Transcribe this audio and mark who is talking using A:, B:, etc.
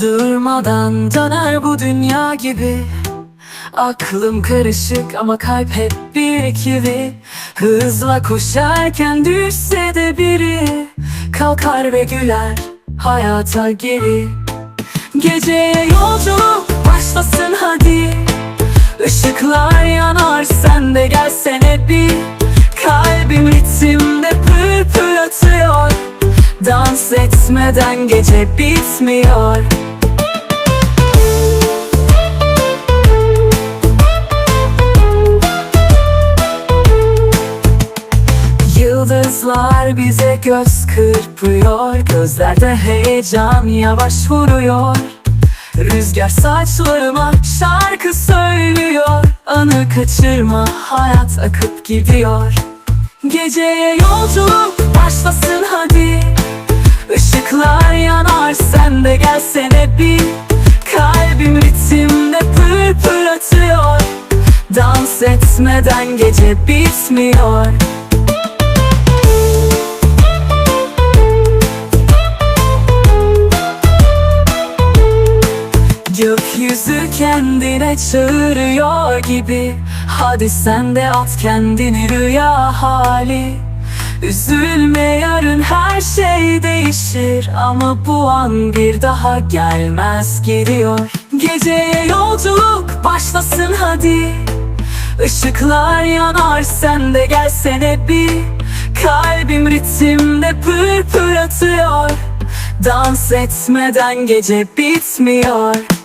A: Durmadan döner bu dünya gibi. Aklım karışık ama kalp hep bir ikili Hızla koşarken düşse de biri. Kalkar ve güler hayata geri. Geceye yolculuk başlasın hadi. Işıklar yanar sen de gelsene bir Kalbim ritimde pırpır atıyor. Dans etmeden gece bitmiyor. Yıldızlar bize göz kırpıyor. Gözlerde heyecan yavaş vuruyor. Rüzgar saçlarıma şarkı söylüyor. Anı kaçırma hayat akıp gidiyor Geceye yolculuk başlasın hadi. Işıklar yanar sen de gelsene bir Kalbim ritimde pırpır atıyor. Dans etmeden gece bitmiyor Gökyüzü kendine çağırıyor gibi. Hadi sen de at kendini rüya hali. Üzülme yarın her şey değişir. Ama bu an bir daha gelmez geliyor Geceye yolculuk başlasın hadi. Işıklar yanar sen de gelsene bir Kalbim ritimde pırpır atıyor. Dans etmeden gece bitmiyor